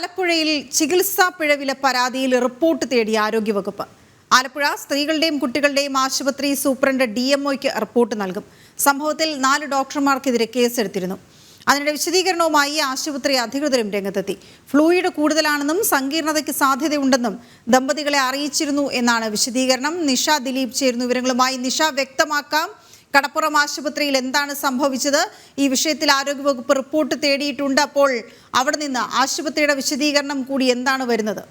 ആലപ്പുഴയിൽ ചികിത്സാ പിഴവിലെ പരാതിയിൽ റിപ്പോർട്ട് തേടി ആരോഗ്യവകുപ്പ്. ആലപ്പുഴ സ്ത്രീകളുടെയും കുട്ടികളുടെയും ആശുപത്രി സൂപ്രണ്ട് ഡി എംഒയ്ക്ക് റിപ്പോർട്ട് നൽകും. സംഭവത്തിൽ നാല് ഡോക്ടർമാർക്കെതിരെ കേസെടുത്തിരുന്നു. അതിനിടെ വിശദീകരണവുമായി ആശുപത്രി അധികൃതരും രംഗത്തെത്തി. ഫ്ലൂയിഡ് കൂടുതലാണെന്നും സങ്കീർണതയ്ക്ക് സാധ്യതയുണ്ടെന്നും ദമ്പതികളെ അറിയിച്ചിരുന്നു എന്നാണ് വിശദീകരണം. നിഷ ദിലീപ് ചേരുന്നു വിവരങ്ങളുമായി നിഷ വ്യക്തമാക്കാം. കടപ്പുറം ആശുപത്രിയിൽ എന്താണ് സംഭവിച്ചത്? ഈ വിഷയത്തിൽ ആരോഗ്യവകുപ്പ് റിപ്പോർട്ട് തേടിയിട്ടുണ്ട്. അപ്പോൾ അവിടെ നിന്ന് ആശുപത്രിയുടെ വിശദീകരണം കൂടി എന്താണ് വരുന്നത്?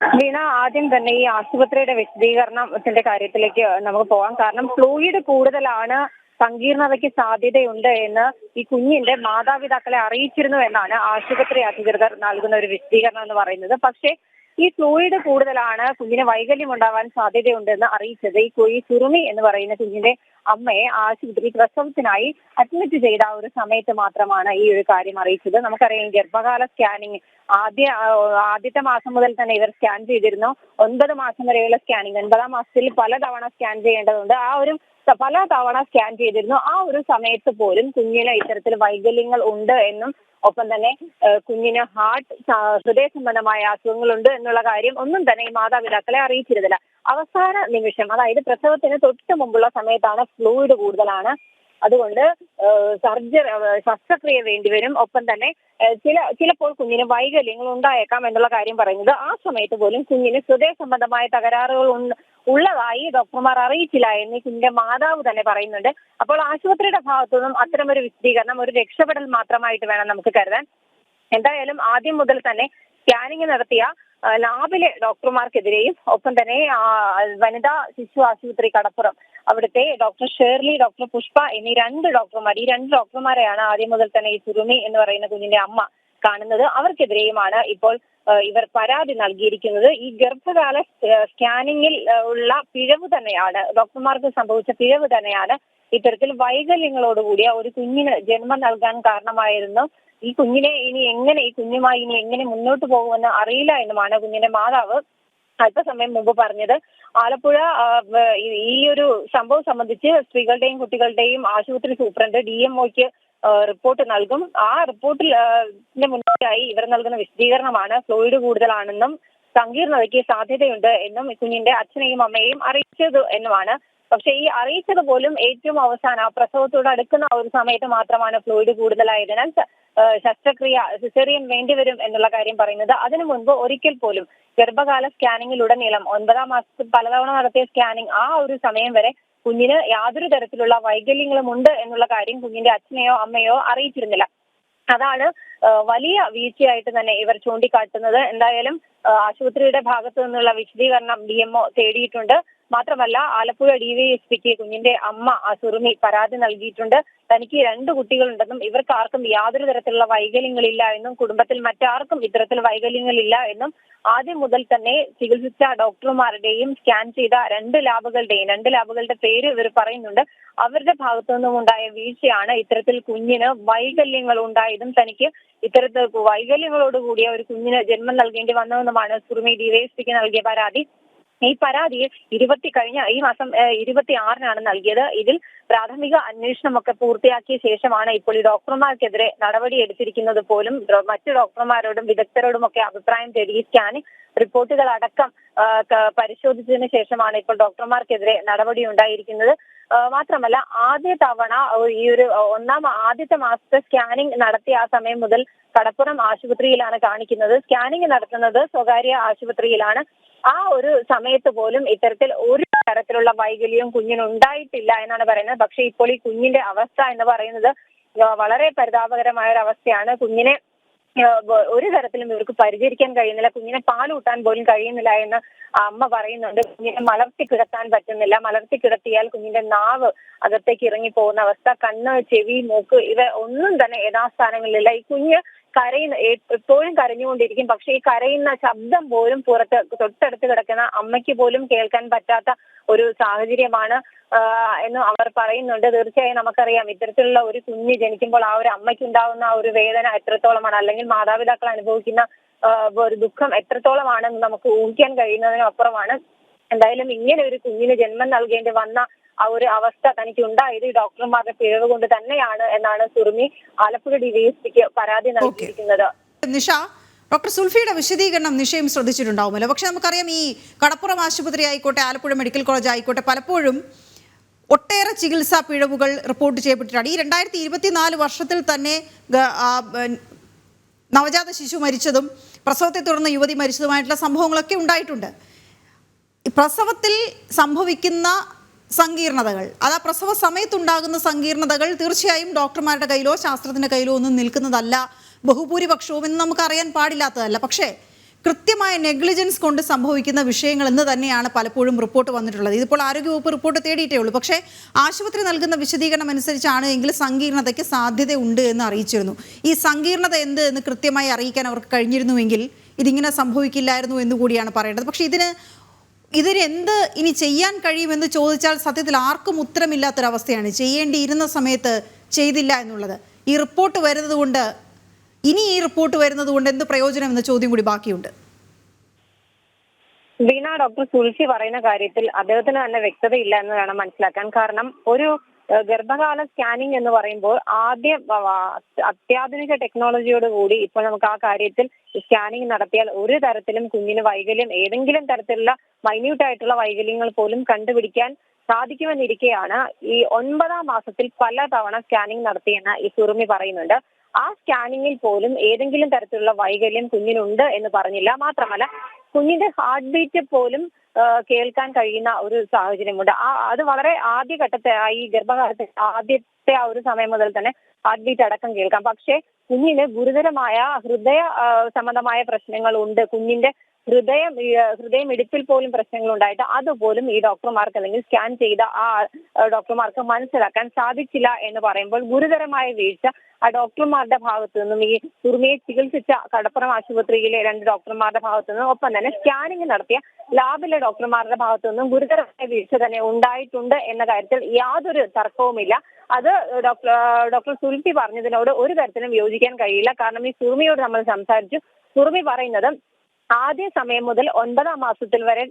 വീണ ആദ്യം തന്നെ ഈ ആശുപത്രിയുടെ വിശദീകരണത്തിന്റെ കാര്യത്തിലേക്ക് നമുക്ക് പോകാം. കാരണം ഫ്ലൂയിഡ് കൂടുതലാണ് സങ്കീർണതയ്ക്ക് സാധ്യതയുണ്ട് എന്ന് ഈ കുഞ്ഞിന്റെ മാതാപിതാക്കളെ അറിയിച്ചിരുന്നു എന്നാണ് ആശുപത്രി അധികൃതർ നൽകുന്ന ഒരു വിശദീകരണം എന്ന് പറയുന്നത്. പക്ഷേ ഈ ഫ്ലൂയിഡ് കൂടുതലാണ് കുഞ്ഞിന് വൈകല്യം ഉണ്ടാവാൻ സാധ്യതയുണ്ടെന്ന് അറിയിച്ചത്. ഈ കു- ഈ ചുറുമി എന്ന് പറയുന്ന കുഞ്ഞിന്റെ അമ്മയെ ആശുപത്രി പ്രസവത്തിനായി അഡ്മിറ്റ് ചെയ്ത ഒരു സമയത്ത് മാത്രമാണ് ഈ ഒരു കാര്യം അറിയിച്ചത്. നമുക്കറിയാം ഗർഭകാല സ്കാനിങ് ആദ്യ ആദ്യത്തെ മാസം മുതൽ തന്നെ ഇവർ സ്കാൻ ചെയ്തിരുന്നു. ഒൻപത് മാസം വരെയുള്ള സ്കാനിങ് ഒൻപതാം മാസത്തിൽ പലതവണ സ്കാൻ ചെയ്യേണ്ടതുണ്ട്. ആ ഒരു പല തവണ സ്കാൻ ചെയ്തിരുന്നു. ആ ഒരു സമയത്ത് പോലും കുഞ്ഞിന് ഇത്തരത്തിൽ വൈകല്യങ്ങൾ ഉണ്ട് എന്നും ഒപ്പം തന്നെ കുഞ്ഞിന് ഹാർട്ട് ഹൃദയ സംബന്ധമായ അസുഖങ്ങളുണ്ട് എന്നുള്ള കാര്യം ഒന്നും തന്നെ ഈ മാതാപിതാക്കളെ അറിയിച്ചിരുന്നില്ല. അവസാന നിമിഷം അതായത് പ്രസവത്തിന് തൊട്ട് മുമ്പുള്ള സമയത്താണ് ഫ്ലൂയിഡ് കൂടുതലാണ്. അതുകൊണ്ട് സർജറി ശസ്ത്രക്രിയ വേണ്ടിവരും ഒപ്പം തന്നെ ചില ചിലപ്പോൾ കുഞ്ഞിന് വൈകല്യങ്ങൾ ഉണ്ടായേക്കാം എന്നുള്ള കാര്യം പറയുന്നത് ആ സമയത്ത് പോലും കുഞ്ഞിന് ഹൃദയ സംബന്ധമായ തകരാറുകൾ ഉള്ളതായി ഡോക്ടർമാർ അറിയിച്ചില്ല എന്ന് ഇതിന്റെ മാതാവ് തന്നെ പറയുന്നുണ്ട്. അപ്പോൾ ആശുപത്രിയുടെ ഭാഗത്തുനിന്നും അത്തരം ഒരു വിശദീകരണം ഒരു രക്ഷപ്പെടൽ മാത്രമായിട്ട് വേണം നമുക്ക് കരുതാൻ. എന്തായാലും ആദ്യം മുതൽ തന്നെ സ്കാനിങ് നടത്തിയ ലാബിലെ ഡോക്ടർമാർക്കെതിരെയും ഒപ്പം തന്നെ വനിതാ ശിശു ആശുപത്രി കടപ്പുറം അവിടുത്തെ ഡോക്ടർ ഷേർലി ഡോക്ടർ പുഷ്പ എന്നീ രണ്ട് ഡോക്ടർമാർ ഈ രണ്ട് ഡോക്ടർമാരെയാണ് ആദ്യം മുതൽ തന്നെ ഈ സുറുമി എന്ന് പറയുന്ന കുഞ്ഞിന്റെ അമ്മ കാണുന്നത് അവർക്കെതിരെയുമാണ്. ഇപ്പോൾ ഇവർ പരാതി നൽകിയിരിക്കുന്നത് ഈ ഗർഭകാല സ്കാനിങ്ങിൽ ഉള്ള പിഴവ് തന്നെയാണ്. ഡോക്ടർമാർക്ക് സംഭവിച്ച പിഴവ് തന്നെയാണ് ഇത്തരത്തിൽ വൈകല്യങ്ങളോടുകൂടിയ ഒരു കുഞ്ഞിന് ജന്മം നൽകാൻ കാരണമായിരുന്നു. ഈ കുഞ്ഞിനെ ഇനി എങ്ങനെ ഈ കുഞ്ഞുമായി ഇനി എങ്ങനെ മുന്നോട്ട് പോകുമെന്ന് അറിയില്ല എന്നുമാണ് കുഞ്ഞിന്റെ മാതാവ് അല്പസമയം മുമ്പ് പറഞ്ഞത്. ആലപ്പുഴ ഈ ഒരു സംഭവം സംബന്ധിച്ച് സ്ത്രീകളുടെയും കുട്ടികളുടെയും ആശുപത്രി സൂപ്രണ്ട് ഡി എംഒക്ക് റിപ്പോർട്ട് നൽകും. ആ റിപ്പോർട്ടിൽ മുന്നോടിയായി ഇവർ നൽകുന്ന വിശദീകരണമാണ് ഫ്ലൂയിഡ് കൂടുതലാണെന്നും സങ്കീർണതയ്ക്ക് സാധ്യതയുണ്ട് എന്നും കുഞ്ഞിന്റെ അച്ഛനെയും അമ്മയെയും അറിയിച്ചത് എന്നുമാണ്. പക്ഷെ ഈ അറിയിച്ചത് പോലും ഏറ്റവും അവസാനം ആ പ്രസവത്തോട് അടുക്കുന്ന ഒരു സമയത്ത് മാത്രമാണ് ഫ്ലൂയിഡ് കൂടുതലായതിനാൽ ശസ്ത്രക്രിയ സിസേറിയൻ വേണ്ടിവരും എന്നുള്ള കാര്യം പറയുന്നത്. അതിനു മുൻപ് ഒരിക്കൽ പോലും ഗർഭകാല സ്കാനിങ്ങിലുടനീളം ഒൻപതാം മാസത്തിൽ പലതവണ നടത്തിയ സ്കാനിങ് ആ ഒരു സമയം വരെ കുഞ്ഞിന് യാതൊരു തരത്തിലുള്ള വൈകല്യങ്ങളും ഉണ്ട് എന്നുള്ള കാര്യം കുഞ്ഞിന്റെ അച്ഛനെയോ അമ്മയോ അറിയിച്ചിരുന്നില്ല. അതാണ് വലിയ വീഴ്ചയായിട്ട് തന്നെ ഇവർ ചൂണ്ടിക്കാട്ടുന്നത്. എന്തായാലും ആശുപത്രിയുടെ ഭാഗത്തു നിന്നുള്ള വിശദീകരണം ഡി എംഒ തേടിയിട്ടുണ്ട്. മാത്രമല്ല ആലപ്പുഴ ഡിവൈഎസ്പിക്ക് കുഞ്ഞിന്റെ അമ്മ സുറുമി പരാതി നൽകിയിട്ടുണ്ട്. തനിക്ക് രണ്ട് കുട്ടികളുണ്ടെന്നും ഇവർക്ക് ആർക്കും യാതൊരു തരത്തിലുള്ള വൈകല്യങ്ങളില്ല എന്നും കുടുംബത്തിൽ മറ്റാർക്കും ഇത്തരത്തിൽ വൈകല്യങ്ങളില്ല എന്നും ആദ്യം മുതൽ തന്നെ ചികിത്സിച്ച ഡോക്ടർമാരുടെയും സ്കാൻ ചെയ്ത രണ്ട് ലാബുകളുടെയും രണ്ട് ലാബുകളുടെ പേര് ഇവർ പറയുന്നുണ്ട്. അവരുടെ ഭാഗത്തു നിന്നും ഉണ്ടായ വീഴ്ചയാണ് ഇത്തരത്തിൽ കുഞ്ഞിന് വൈകല്യങ്ങൾ ഉണ്ടായതും തനിക്ക് ഇത്തരത്തിൽ വൈകല്യങ്ങളോട് കൂടിയ ഒരു കുഞ്ഞിന് ജന്മം നൽകേണ്ടി വന്നതെന്നുമാണ് സുറുമി ഡിവൈഎസ്പിക്ക് നൽകിയ പരാതി. ഈ പരാതി ഇരുപത്തി കഴിഞ്ഞ ഈ മാസം ഇരുപത്തി ആറിനാണ് നൽകിയത്. ഇതിൽ പ്രാഥമിക അന്വേഷണമൊക്കെ പൂർത്തിയാക്കിയ ശേഷമാണ് ഇപ്പോൾ ഈ ഡോക്ടർമാർക്കെതിരെ നടപടി എടുത്തിരിക്കുന്നത് പോലും. മറ്റു ഡോക്ടർമാരോടും വിദഗ്ധരോടും ഒക്കെ അഭിപ്രായം തേടി സ്കാനിംഗ് റിപ്പോർട്ടുകൾ അടക്കം പരിശോധിച്ചതിന് ശേഷമാണ് ഇപ്പോൾ ഡോക്ടർമാർക്കെതിരെ നടപടി ഉണ്ടായിരിക്കുന്നത്. മാത്രമല്ല ആദ്യ തവണ ഈ ഒരു ഒന്നാം ആദ്യത്തെ മാസത്തെ സ്കാനിംഗ് നടത്തിയ ആ സമയം മുതൽ കടപ്പുറം ആശുപത്രിയിലാണ് കാണിക്കുന്നത്. സ്കാനിംഗ് നടത്തുന്നത് സ്വകാര്യ ആശുപത്രിയിലാണ്. ആ ഒരു സമയത്ത് പോലും ഇത്തരത്തിൽ ഒരു തരത്തിലുള്ള വൈകല്യവും കുഞ്ഞിന് ഉണ്ടായിട്ടില്ല എന്നാണ് പറയുന്നത്. പക്ഷെ ഇപ്പോൾ ഈ കുഞ്ഞിന്റെ അവസ്ഥ എന്ന് പറയുന്നത് വളരെ പരിതാപകരമായ ഒരു അവസ്ഥയാണ് കുഞ്ഞിനെ ഒരു തരത്തിലും ഇവർക്ക് പരിചരിക്കാൻ കഴിയുന്നില്ല. കുഞ്ഞിനെ പാലൂട്ടാൻ പോലും കഴിയുന്നില്ല എന്ന് അമ്മ പറയുന്നുണ്ട്. കുഞ്ഞിനെ മലർത്തി കിടത്താൻ പറ്റുന്നില്ല. മലർത്തി കിടത്തിയാൽ കുഞ്ഞിന്റെ നാവ് അകത്തേക്ക് ഇറങ്ങി പോകുന്ന അവസ്ഥ കണ്ണ് ചെവി മൂക്ക് ഇവ ഒന്നും തന്നെ യഥാസ്ഥാനങ്ങളിലില്ല. ഈ കുഞ്ഞ് കരയുന്ന എപ്പോഴും കരഞ്ഞുകൊണ്ടിരിക്കും. പക്ഷെ ഈ കരയുന്ന ശബ്ദം പോലും പുറത്ത് തൊട്ടടുത്ത് കിടക്കുന്ന അമ്മയ്ക്ക് പോലും കേൾക്കാൻ പറ്റാത്ത ഒരു സാഹചര്യമാണ് എന്ന് അവർ പറയുന്നുണ്ട്. തീർച്ചയായും നമുക്കറിയാം ഇത്തരത്തിലുള്ള ഒരു കുഞ്ഞ് ജനിക്കുമ്പോൾ ആ ഒരു അമ്മയ്ക്ക് ഉണ്ടാവുന്ന ആ ഒരു വേദന എത്രത്തോളമാണ്? അല്ലെങ്കിൽ മാതാപിതാക്കൾ അനുഭവിക്കുന്ന ഒരു ദുഃഖം എത്രത്തോളമാണെന്ന് നമുക്ക് ഊഹിക്കാൻ കഴിയുന്നതിനപ്പുറമാണ്. എന്തായാലും ഇങ്ങനെ ഒരു കുഞ്ഞിന് ജന്മം നൽകേണ്ടി വന്ന ആ ഒരു അവസ്ഥ തനിക്ക് ഉണ്ടായത് ഈ ഡോക്ടർമാരുടെ പിഴവ് കൊണ്ട് തന്നെയാണ് എന്നാണ് സുറുമി ആലപ്പുഴ ഡിവൈഎസ്പിക്ക് പരാതി നൽകിയിരിക്കുന്നത്. നിഷ ഡോക്ടർ സുൽഫിയുടെ വിശദീകരണം നിഷയും ശ്രദ്ധിച്ചിട്ടുണ്ടാവുമല്ലോ. പക്ഷെ നമുക്കറിയാം ഈ കടപ്പുറം ആശുപത്രി ആയിക്കോട്ടെ ആലപ്പുഴ മെഡിക്കൽ കോളേജ് ആയിക്കോട്ടെ പലപ്പോഴും ഒട്ടേറെ ചികിത്സാ പിഴവുകൾ റിപ്പോർട്ട് ചെയ്യപ്പെട്ടിട്ടുണ്ട് ഈ രണ്ടായിരത്തി ഇരുപത്തിനാല് വർഷത്തിൽ തന്നെ നവജാത ശിശു മരിച്ചതും പ്രസവത്തെ തുടർന്ന് യുവതി മരിച്ചതുമായിട്ടുള്ള സംഭവങ്ങളൊക്കെ ഉണ്ടായിട്ടുണ്ട്. പ്രസവത്തിൽ സംഭവിക്കുന്ന സങ്കീർണതകൾ. അത് ആ പ്രസവ സമയത്തുണ്ടാകുന്ന സങ്കീർണതകൾ തീർച്ചയായും ഡോക്ടർമാരുടെ കയ്യിലോ ശാസ്ത്രത്തിന്റെ കയ്യിലോ ഒന്നും നിൽക്കുന്നതല്ല. ബഹുഭൂരിപക്ഷവും എന്ന് നമുക്കറിയാൻ പാടില്ലാത്തതല്ല. പക്ഷേ കൃത്യമായ നെഗ്ലിജൻസ് കൊണ്ട് സംഭവിക്കുന്ന വിഷയങ്ങൾ എന്ന് തന്നെയാണ് പലപ്പോഴും റിപ്പോർട്ട് വന്നിട്ടുള്ളത്. ഇതിപ്പോൾ ആരോഗ്യവകുപ്പ് റിപ്പോർട്ട് തേടിയിട്ടേ ഉള്ളൂ. പക്ഷേ ആശുപത്രി നൽകുന്ന വിശദീകരണം അനുസരിച്ചാണ് എങ്കിൽ സങ്കീർണതയ്ക്ക് സാധ്യതയുണ്ട് എന്ന് അറിയിച്ചിരുന്നു. ഈ സങ്കീർണത എന്ത് എന്ന് കൃത്യമായി അറിയിക്കാൻ അവർക്ക് കഴിഞ്ഞിരുന്നുവെങ്കിൽ ഇതിങ്ങനെ സംഭവിക്കില്ലായിരുന്നു എന്ന് കൂടിയാണ് പറയേണ്ടത്. പക്ഷേ ഇതിന് ഇതിന് എന്ത് ഇനി ചെയ്യാൻ കഴിയുമെന്ന് ചോദിച്ചാൽ സത്യത്തിൽ ആർക്കും ഉത്തരമില്ലാത്തൊരവസ്ഥയാണ്. ചെയ്യേണ്ടിയിരുന്ന സമയത്ത് ചെയ്തില്ല എന്നുള്ളത്. ഈ റിപ്പോർട്ട് വരുന്നത് കൊണ്ട് ഇനി ഈ റിപ്പോർട്ട് വരുന്നത് കൊണ്ട് എന്ത് പ്രയോജനം എന്ന ചോദ്യം കൂടി ബാക്കിയുണ്ട്. വീണ ഡോക്ടർ സുൽഫി പറയുന്ന കാര്യത്തിൽ അദ്ദേഹത്തിന് തന്നെ വ്യക്തതയില്ല എന്ന് വേണം മനസ്സിലാക്കാൻ. കാരണം ഒരു ഗർഭകാല സ്കാനിംഗ് എന്ന് പറയുമ്പോൾ ആദ്യം അത്യാധുനിക ടെക്നോളജിയോട് കൂടി ഇപ്പോൾ നമുക്ക് ആ കാര്യത്തിൽ സ്കാനിംഗ് നടത്തിയാൽ ഒരു തരത്തിലും കുഞ്ഞിന് വൈകല്യം ഏതെങ്കിലും തരത്തിലുള്ള മൈന്യൂട്ട് ആയിട്ടുള്ള വൈകല്യങ്ങൾ പോലും കണ്ടുപിടിക്കാൻ സാധിക്കുമെന്നിരിക്കെയാണ് ഈ ഒൻപതാം മാസത്തിൽ പല തവണ സ്കാനിംഗ് നടത്തിയെന്ന് ഈ സുറുമി പറയുന്നുണ്ട്. ആ സ്കാനിങ്ങിൽ പോലും ഏതെങ്കിലും തരത്തിലുള്ള വൈകല്യം കുഞ്ഞിനുണ്ട് എന്ന് പറഞ്ഞില്ല. മാത്രമല്ല കുഞ്ഞിന്റെ ഹാർട്ട് ബീറ്റ് പോലും കേൾക്കാൻ കഴിയുന്ന ഒരു സാഹചര്യമുണ്ട്. ആ അത് വളരെ ആദ്യഘട്ടത്തെ ഈ ഗർഭകാലത്തെ ആദ്യത്തെ ആ ഒരു സമയം മുതൽ തന്നെ ഹാർട്ട് ബീറ്റ് അടക്കം കേൾക്കാം. പക്ഷേ കുഞ്ഞിന് ഗുരുതരമായ ഹൃദയ സംബന്ധമായ പ്രശ്നങ്ങൾ ഉണ്ട് കുഞ്ഞിന്റെ ഹൃദയം ഹൃദയം ഇടുപ്പിൽ പോലും പ്രശ്നങ്ങൾ ഉണ്ടായിട്ട് അതുപോലും ഈ ഡോക്ടർമാർക്ക് അല്ലെങ്കിൽ സ്കാൻ ചെയ്ത ആ, ഡോക്ടർമാർക്ക് മനസ്സിലാക്കാൻ സാധിച്ചില്ല എന്ന് പറയുമ്പോൾ ഗുരുതരമായ വീഴ്ച ആ ഡോക്ടർമാരുടെ ഭാഗത്തു നിന്നും ഈ കുറുമിയെ ചികിത്സിച്ച കടപ്പുറം ആശുപത്രിയിലെ രണ്ട് ഡോക്ടർമാരുടെ ഭാഗത്തു നിന്നും ഒപ്പം തന്നെ സ്കാനിംഗ് നടത്തിയ ലാബിലെ ഡോക്ടർമാരുടെ ഭാഗത്തു നിന്നും ഗുരുതരമായ വീഴ്ച തന്നെ ഉണ്ടായിട്ടുണ്ട് എന്ന കാര്യത്തിൽ യാതൊരു തർക്കവുമില്ല. അത് ഡോക്ടർ ഡോക്ടർ സുൽഫി പറഞ്ഞതിനോട് ഒരു തരത്തിലും യോജിക്കാൻ കഴിയില്ല. കാരണം ഈ സുറുമിയോട് നമ്മൾ സംസാരിച്ചു. സുറുമി പറയുന്നത് ആദ്യ സമയം മുതൽ ഒൻപതാം മാസത്തിൽ വരെ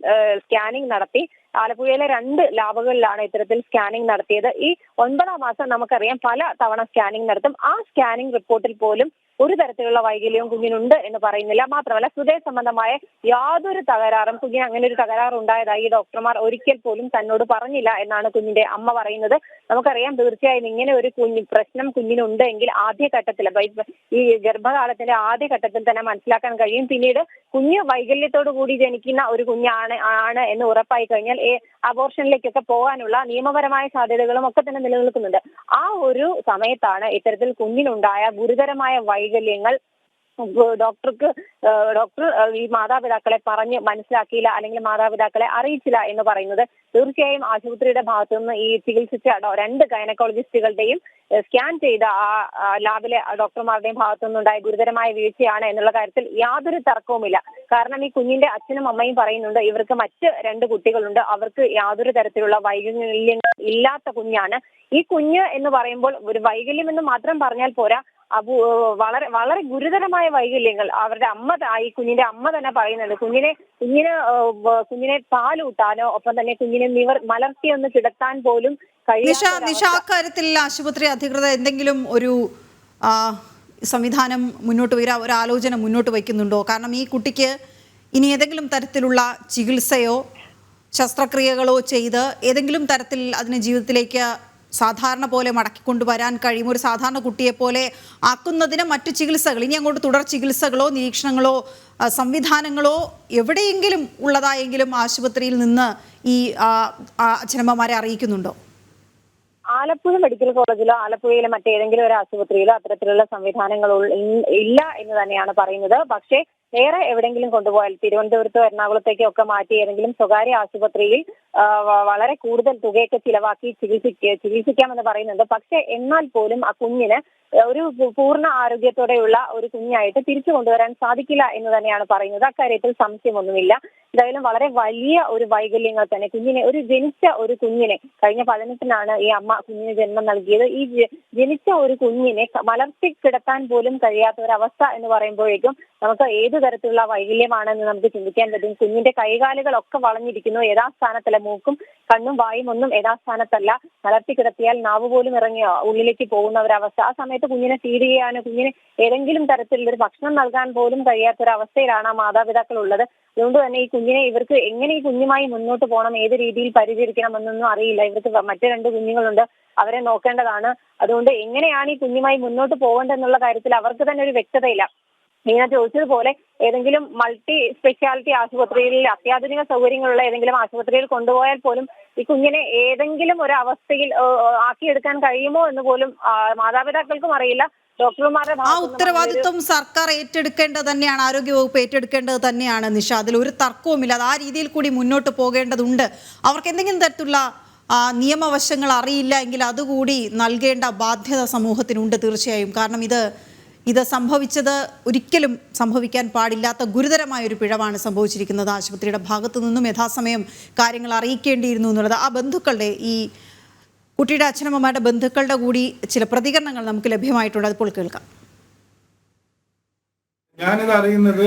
സ്കാനിംഗ് നടത്തി ആലപ്പുഴയിലെ രണ്ട് ലാബുകളിലാണ് ഇത്തരത്തിൽ സ്കാനിംഗ് നടത്തിയത്. ഈ ഒൻപതാം മാസം നമുക്കറിയാം പല തവണ സ്കാനിംഗ് നടത്തും. ആ സ്കാനിംഗ് റിപ്പോർട്ടിൽ പോലും ഒരു തരത്തിലുള്ള വൈകല്യവും കുഞ്ഞിനുണ്ട് എന്ന് പറയുന്നില്ല. മാത്രമല്ല ഹൃദയ സംബന്ധമായ യാതൊരു തകരാറും കുഞ്ഞിന് അങ്ങനെ ഒരു തകരാർ ഉണ്ടായതായി ഡോക്ടർമാർ ഒരിക്കൽ പോലും തന്നോട് പറഞ്ഞില്ല എന്നാണ് കുഞ്ഞിന്റെ അമ്മ പറയുന്നത്. നമുക്കറിയാം തീർച്ചയായും ഇങ്ങനെ ഒരു കുഞ്ഞ് പ്രശ്നം കുഞ്ഞിനുണ്ട് എങ്കിൽ ആദ്യഘട്ടത്തിൽ ഈ ഗർഭകാലത്തിന്റെ ആദ്യഘട്ടത്തിൽ തന്നെ മനസ്സിലാക്കാൻ കഴിയും. പിന്നീട് കുഞ്ഞ് വൈകല്യത്തോടു കൂടി ജനിക്കുന്ന ഒരു കുഞ്ഞാണ് ആണ് എന്ന് ഉറപ്പായി കഴിഞ്ഞാൽ അബോർഷനിലേക്കൊക്കെ പോകാനുള്ള നിയമപരമായ സാധ്യതകളും ഒക്കെ തന്നെ നിലനിൽക്കുന്നുണ്ട്. ആ ഒരു സമയത്താണ് ഇത്തരത്തിൽ കുഞ്ഞിനുണ്ടായ ഗുരുതരമായ വൈകല്യങ്ങൾ ഡോക്ടർക്ക് ഡോക്ടർ ഈ മാതാപിതാക്കളെ പറഞ്ഞ് മനസ്സിലാക്കിയില്ല അല്ലെങ്കിൽ മാതാപിതാക്കളെ അറിയിച്ചില്ല എന്ന് പറയുന്നത് തീർച്ചയായും ആശുപത്രിയുടെ ഭാഗത്തു നിന്ന് ഈ ചികിത്സിച്ച രണ്ട് ഗൈനക്കോളജിസ്റ്റുകളുടെയും സ്കാൻ ചെയ്ത ആ ലാബിലെ ഡോക്ടർമാരുടെയും ഭാഗത്തു നിന്നുണ്ടായ ഗുരുതരമായ വീഴ്ചയാണ് എന്നുള്ള കാര്യത്തിൽ യാതൊരു തർക്കവുമില്ല. കാരണം ഈ കുഞ്ഞിന്റെ അച്ഛനും അമ്മയും പറയുന്നുണ്ട് ഇവർക്ക് മറ്റ് രണ്ട് കുട്ടികളുണ്ട് അവർക്ക് യാതൊരു തരത്തിലുള്ള വൈകല്യങ്ങൾ ഇല്ലാത്ത കുഞ്ഞാണ്. ഈ കുഞ്ഞ് എന്ന് പറയുമ്പോൾ ഒരു വൈകല്യം എന്ന് മാത്രം പറഞ്ഞാൽ പോരാ അബു വളരെ വളരെ ഗുരുതരമായ വൈകല്യങ്ങൾ. അവരുടെ അമ്മ ഈ കുഞ്ഞിന്റെ അമ്മ തന്നെ പറയുന്നുണ്ട് കുഞ്ഞിനെ കുഞ്ഞിന് കുഞ്ഞിനെ പാലൂട്ടാനോ ഒപ്പം തന്നെ കുഞ്ഞിനെ നിവർ മലർത്തിയൊന്ന് കിടത്താൻ പോലും നിഷ കഴിയാത്ത നിഷ അക്കാര്യത്തിൽ ആശുപത്രി അധികൃതർ എന്തെങ്കിലും ഒരു സംവിധാനം മുന്നോട്ട് വരിക ഒരു ആലോചന മുന്നോട്ട് വയ്ക്കുന്നുണ്ടോ? കാരണം ഈ കുട്ടിക്ക് ഇനി ഏതെങ്കിലും തരത്തിലുള്ള ചികിത്സയോ ശസ്ത്രക്രിയകളോ ചെയ്ത് ഏതെങ്കിലും തരത്തിൽ അതിനെ ജീവിതത്തിലേക്ക് സാധാരണ പോലെ മടക്കിക്കൊണ്ടുവരാൻ കഴിയും. ഒരു സാധാരണ കുട്ടിയെ പോലെ ആക്കുന്നതിന് മറ്റു ചികിത്സകൾ ഇനി അങ്ങോട്ട് തുടർ ചികിത്സകളോ നിരീക്ഷണങ്ങളോ സംവിധാനങ്ങളോ എവിടെയെങ്കിലും ഉള്ളതായെങ്കിലും ആശുപത്രിയിൽ നിന്ന് ഈ അച്ഛനമ്മമാരെ അറിയിക്കുന്നുണ്ടോ? ആലപ്പുഴ മെഡിക്കൽ കോളേജിലോ ആലപ്പുഴയിലെ മറ്റേതെങ്കിലും ഒരു ആശുപത്രിയിലോ അത്തരത്തിലുള്ള സംവിധാനങ്ങൾ ഇല്ല എന്ന് തന്നെയാണ് പറയുന്നത്. പക്ഷേ വേറെ എവിടെയെങ്കിലും കൊണ്ടുപോയാൽ തിരുവനന്തപുരത്തോ എറണാകുളത്തേക്കോ ഒക്കെ മാറ്റി ഏതെങ്കിലും സ്വകാര്യ ആശുപത്രിയിൽ വളരെ കൂടുതൽ തുകയൊക്കെ ചിലവാക്കി ചികിത്സിക്ക ചികിത്സിക്കാമെന്ന് പറയുന്നുണ്ട്. പക്ഷെ എന്നാൽ പോലും ആ കുഞ്ഞിന് ഒരു പൂർണ ആരോഗ്യത്തോടെയുള്ള ഒരു കുഞ്ഞായിട്ട് തിരിച്ചു കൊണ്ടുവരാൻ സാധിക്കില്ല എന്ന് തന്നെയാണ് പറയുന്നത്. അക്കാര്യത്തിൽ സംശയമൊന്നുമില്ല. എന്തായാലും വളരെ വലിയ ഒരു വൈകല്യങ്ങൾ തന്നെ കുഞ്ഞിനെ ഒരു ജനിച്ച ഒരു കുഞ്ഞിനെ കഴിഞ്ഞ പതിനെട്ടിനാണ് ഈ അമ്മ കുഞ്ഞിന് ജന്മം നൽകിയത്. ഈ ജനിച്ച ഒരു കുഞ്ഞിനെ വളർത്തി കിടത്താൻ പോലും കഴിയാത്ത ഒരു അവസ്ഥ എന്ന് പറയുമ്പോഴേക്കും നമുക്ക് ഏതു തരത്തിലുള്ള വൈകല്യമാണെന്ന് നമുക്ക് ചിന്തിക്കാൻ പറ്റും. കുഞ്ഞിന്റെ കൈകാലുകളൊക്കെ വളഞ്ഞിരിക്കുന്നു. യഥാസ്ഥാനത്തല്ല മൂക്കും കണ്ണും വായും ഒന്നും യഥാസ്ഥാനത്തല്ല. മലർത്തി കിടത്തിയാൽ നാവ് പോലും ഇറങ്ങി ഉള്ളിലേക്ക് പോകുന്ന ഒരവസ്ഥ ആ സമയത്ത് കുഞ്ഞിനെ ഫീഡ് ചെയ്യാനോ കുഞ്ഞിന് ഏതെങ്കിലും തരത്തിലുള്ള ഒരു ഭക്ഷണം നൽകാൻ പോലും കഴിയാത്ത ഒരു അവസ്ഥയിലാണ് ആ മാതാപിതാക്കൾ ഉള്ളത്. അതുകൊണ്ട് തന്നെ ഈ കുഞ്ഞിനെ ഇവർക്ക് എങ്ങനെ ഈ കുഞ്ഞുമായി മുന്നോട്ട് പോകണം ഏത് രീതിയിൽ പരിചരിക്കണം എന്നൊന്നും അറിയില്ല. ഇവർക്ക് മറ്റു രണ്ട് കുഞ്ഞുങ്ങളുണ്ട് അവരെ നോക്കേണ്ടതാണ്. അതുകൊണ്ട് എങ്ങനെയാണ് ഈ കുഞ്ഞുമായി മുന്നോട്ട് പോകേണ്ടതെന്നുള്ള കാര്യത്തിൽ അവർക്ക് തന്നെ ഒരു വ്യക്തതയില്ല. നീന ചോദിച്ചതുപോലെ ഏതെങ്കിലും മൾട്ടി സ്പെഷ്യാലിറ്റി ആശുപത്രിയിൽ അത്യാധുനിക സൗകര്യങ്ങളുള്ള ഏതെങ്കിലും ആശുപത്രിയിൽ കൊണ്ടുപോയാൽ പോലും ഈ കുഞ്ഞിനെ ഏതെങ്കിലും ഒരു അവസ്ഥയിൽ ആക്കിയെടുക്കാൻ കഴിയുമോ എന്ന് പോലും മാതാപിതാക്കൾക്കും അറിയില്ല. ഡോക്ടർമാരുടെ ആ ഉത്തരവാദിത്വം സർക്കാർ ഏറ്റെടുക്കേണ്ടത് തന്നെയാണ് ആരോഗ്യവകുപ്പ് ഏറ്റെടുക്കേണ്ടത് തന്നെയാണ് നിഷ അതിൽ ഒരു തർക്കവുമില്ല. അത് ആ രീതിയിൽ കൂടി മുന്നോട്ട് പോകേണ്ടതുണ്ട്. അവർക്ക് എന്തെങ്കിലും തരത്തിലുള്ള നിയമവശങ്ങൾ അറിയില്ല എങ്കിൽ അതുകൂടി നൽകേണ്ട ബാധ്യത സമൂഹത്തിനുണ്ട് തീർച്ചയായും. കാരണം ഇത് ഇത് സംഭവിച്ചത് ഒരിക്കലും സംഭവിക്കാൻ പാടില്ലാത്ത ഗുരുതരമായ ഒരു പിഴവാണ് സംഭവിച്ചിരിക്കുന്നത്. ആശുപത്രിയുടെ ഭാഗത്തു നിന്നും യഥാസമയം കാര്യങ്ങൾ അറിയിക്കേണ്ടിയിരുന്നു എന്നുള്ളത്. ആ ബന്ധുക്കളുടെ ഈ കുട്ടിയുടെ അച്ഛനമ്മമാരുടെ ബന്ധുക്കളുടെ കൂടി ചില പ്രതികരണങ്ങൾ നമുക്ക് ലഭ്യമായിട്ടുണ്ട്. അതിപ്പോൾ കേൾക്കാം. ഞാനിത് അറിയുന്നത്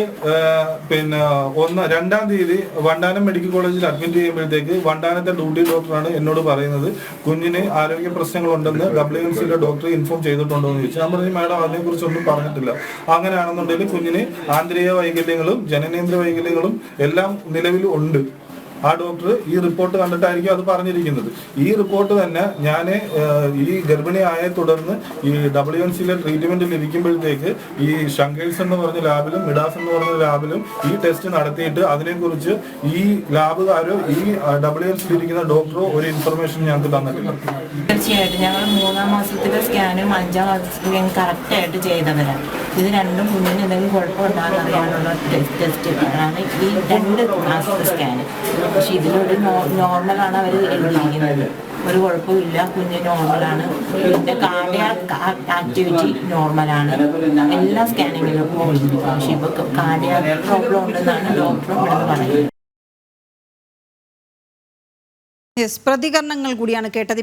പിന്നെ ഒന്ന് രണ്ടാം തീയതി വണ്ടാനം മെഡിക്കൽ കോളേജിൽ അഡ്മിറ്റ് ചെയ്യുമ്പോഴത്തേക്ക് വണ്ടാനത്തെ ഡ്യൂട്ടി ഡോക്ടറാണ് എന്നോട് പറയുന്നത്. കുഞ്ഞിന് ആരോഗ്യ പ്രശ്നങ്ങളുണ്ടെന്ന് ഡബ്ല്യു എം സിയുടെ ഡോക്ടർ ഇൻഫോം ചെയ്തിട്ടുണ്ടോ എന്ന് ചോദിച്ചു. ഞാൻ പറഞ്ഞു മാഡം അതിനെ കുറിച്ചൊന്നും പറഞ്ഞിട്ടില്ല. അങ്ങനെയാണെന്നുണ്ടെങ്കിൽ കുഞ്ഞിന് ആന്തരിക വൈകല്യങ്ങളും ജനനേന്ദ്ര വൈകല്യങ്ങളും എല്ലാം നിലവിൽ ഉണ്ട്. ആ ഡോക്ടർ ഈ റിപ്പോർട്ട് കണ്ടിട്ടായിരിക്കും അത് പറഞ്ഞിരിക്കുന്നത്. ഈ റിപ്പോർട്ട് തന്നെ ഞാൻ ഈ ഗർഭിണിയായ തുടർന്ന് ഈ ഡബ്ല്യു എൻ സിയിലെ ട്രീറ്റ്മെന്റിൽ ഇരിക്കുമ്പോഴത്തേക്ക് ഈ ഷങ്കേഴ്സ് എന്ന് പറഞ്ഞ ലാബിലും മിഡാസ് എന്ന് പറഞ്ഞ ലാബിലും ഈ ടെസ്റ്റ് നടത്തിയിട്ട് അതിനെക്കുറിച്ച് ഈ ലാബുകാരോ ഈ ഡബ്ല്യു എൻ സിയിൽ ഇരിക്കുന്ന ഡോക്ടറോ ഒരു ഇൻഫർമേഷൻ ഞങ്ങൾക്ക് തന്നിട്ടില്ല. തീർച്ചയായിട്ടും. ഞങ്ങൾ മൂന്നാം മാസത്തിലെ സ്കാനും അഞ്ചാം മാസത്തിലെ കറക്റ്റായിട്ട് ചെയ്തവരാണ് ഇത് രണ്ടും കുഞ്ഞിന് എന്തെങ്കിലും കുഴപ്പമുണ്ടാകാൻ അറിയാനുള്ള ടെസ്റ്റ് ടെസ്റ്റ് ഈ രണ്ട് മാസത്തെ സ്കാൻ പക്ഷെ ഇതിലൊരു നോർമലാണ് അവർ എഴുതിയിരിക്കുന്നത്. ഒരു കുഴപ്പമില്ല കുഞ്ഞ് നോർമലാണ്. പിന്നെ കാർഡിയാക് ആക്ടിവിറ്റി നോർമലാണ്. എല്ലാ സ്കാനിങ്ങിലും പക്ഷെ ഇപ്പോൾ കാർഡിയാക് പ്രോബ്ലം ഉണ്ടെന്നാണ് ഡോക്ടറും ഇവിടെ പറയുന്നത്. പ്രതികരണങ്ങൾ കൂടിയാണ് കേട്ടത്.